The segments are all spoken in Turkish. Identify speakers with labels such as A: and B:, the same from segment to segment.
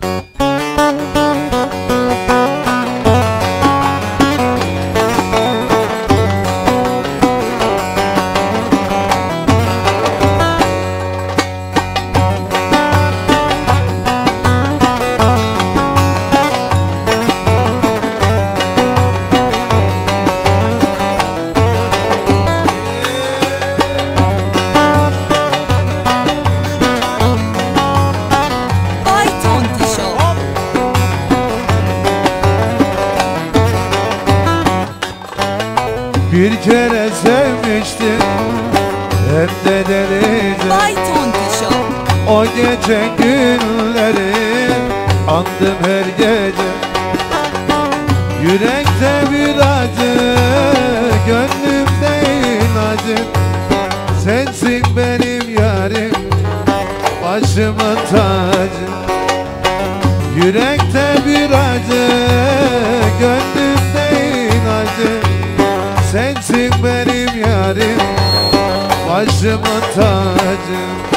A: Thank
B: you. Kere sevmiştim. Hem de delice. O gece günleri Andım her gece. Yürekte bir acı Gönlümde inacı. Sensin benim yarim Başımın tacı. Yürekte bir acı yarim Başımın tacı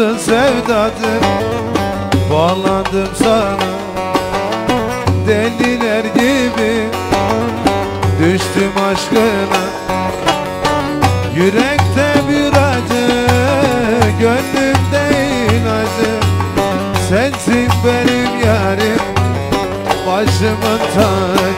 B: nasıl sevdadır? Bağlandım sana. Deliler gibi Düştüm aşkına. Yürekte bir acı Gönlümde inacı. Sensin benim yarim Başımın tacı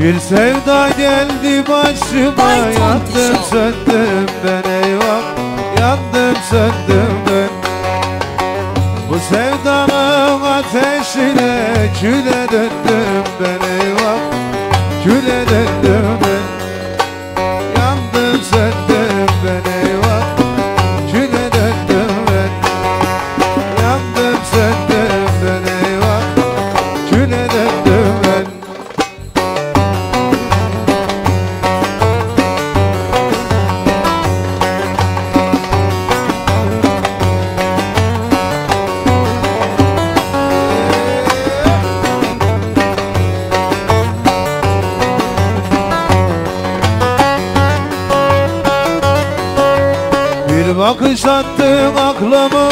B: Bir sevda geldi başıma Yandım söndüm ben eyvah. Yandım söndüm ben. Bu sevdanın ateşine Küle döndüm ben eyvah yoklama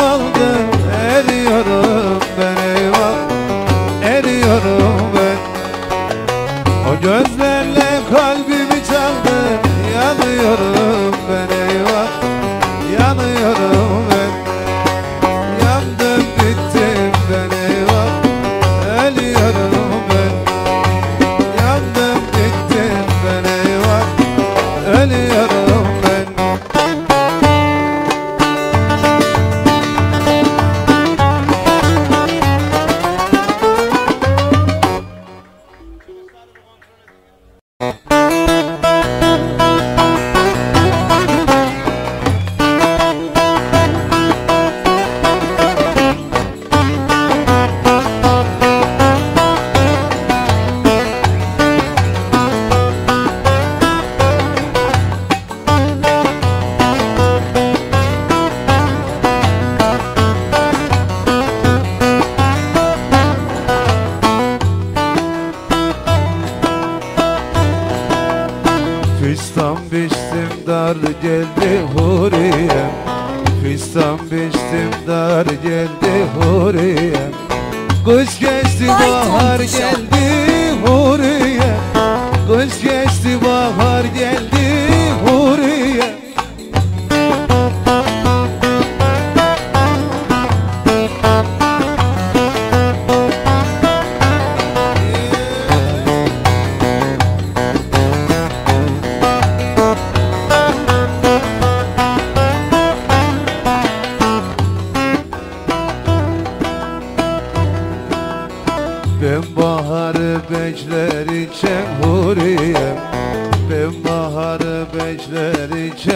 B: jende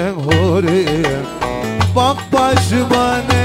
B: hore o başıma ne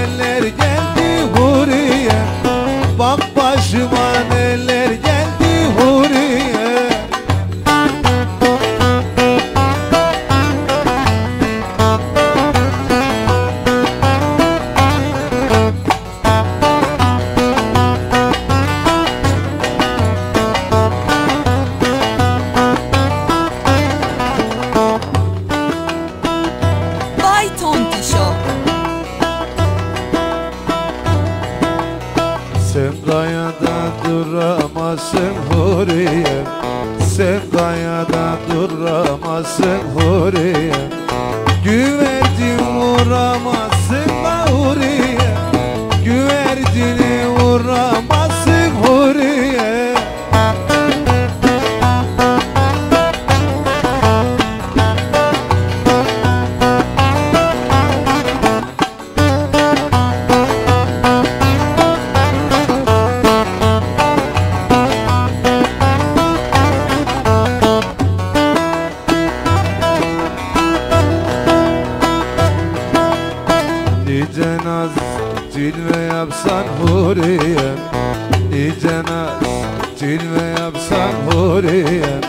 B: huriye.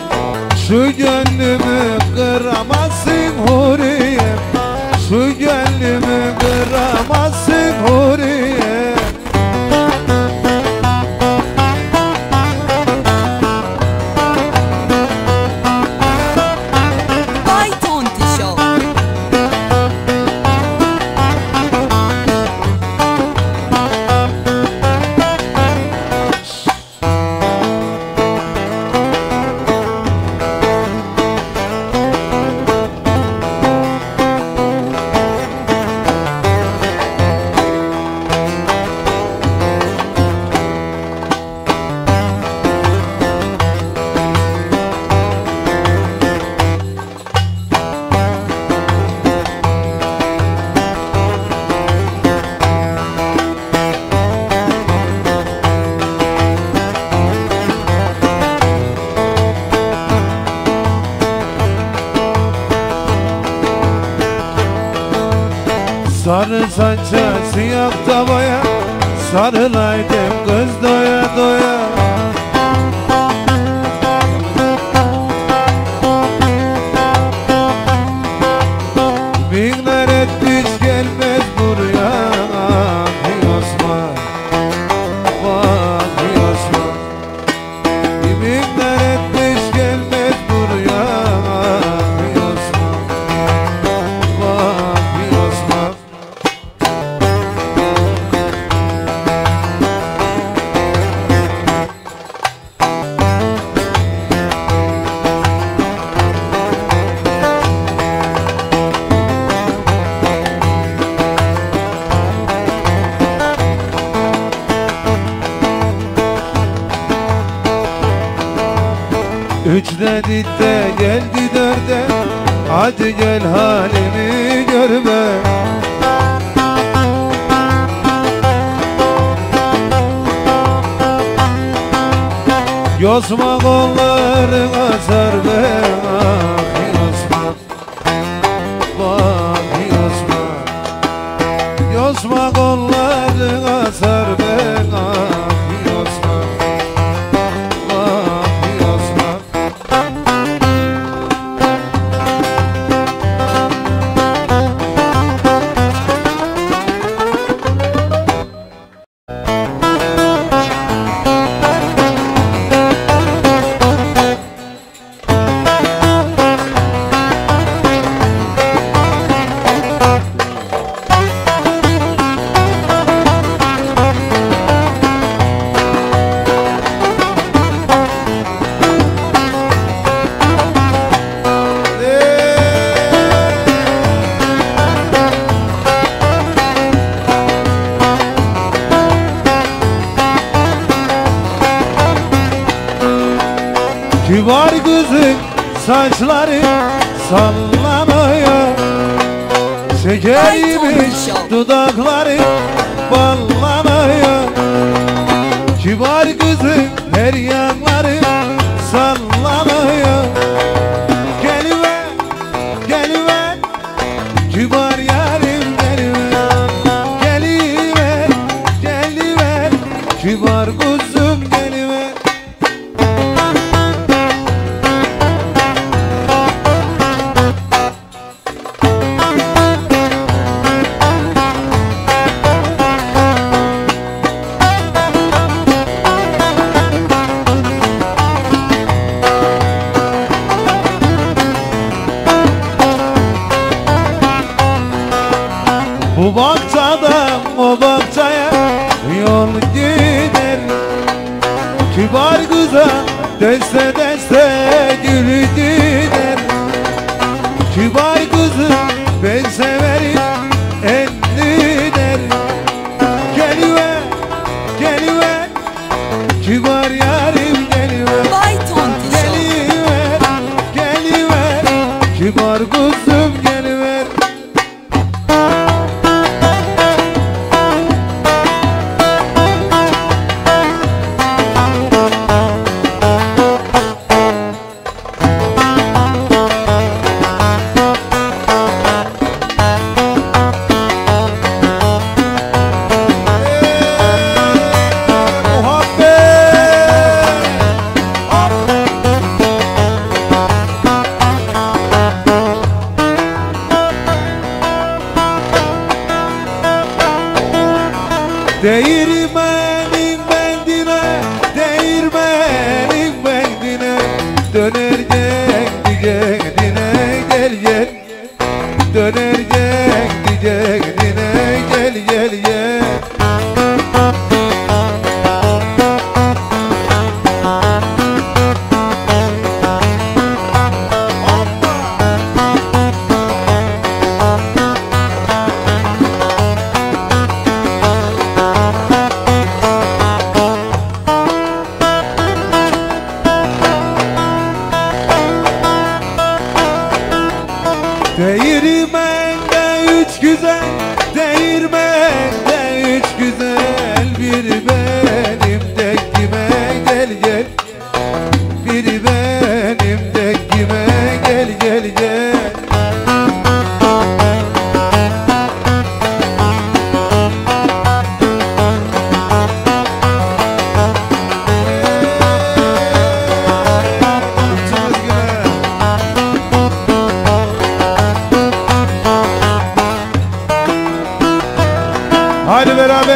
B: Şu gönlümü kıramazsın huriye. Şu gönlümü kıramazsın. Sarı saça siyah tavaya Sarılaydım kız doya doya. Üç dedi de geldi dörde. Hadi gel halimi görme Yosma kollarına sar bana Yosma Vah yosma Yosma kollarına sar bana sallanıyor. Şekermiş dudakları ballanıyor. Kibar kızın her yanları sallanıyor.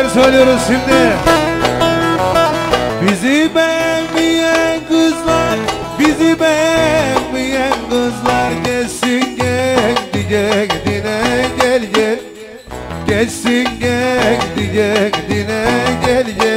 B: şarkıyı söylüyoruz şimdi. Bizi beğenmeyen kızlar, bizi beğenmeyen kızlar Geçsin gelsin kendi kendine gel gel. Gelsin kendi kendine gel gel.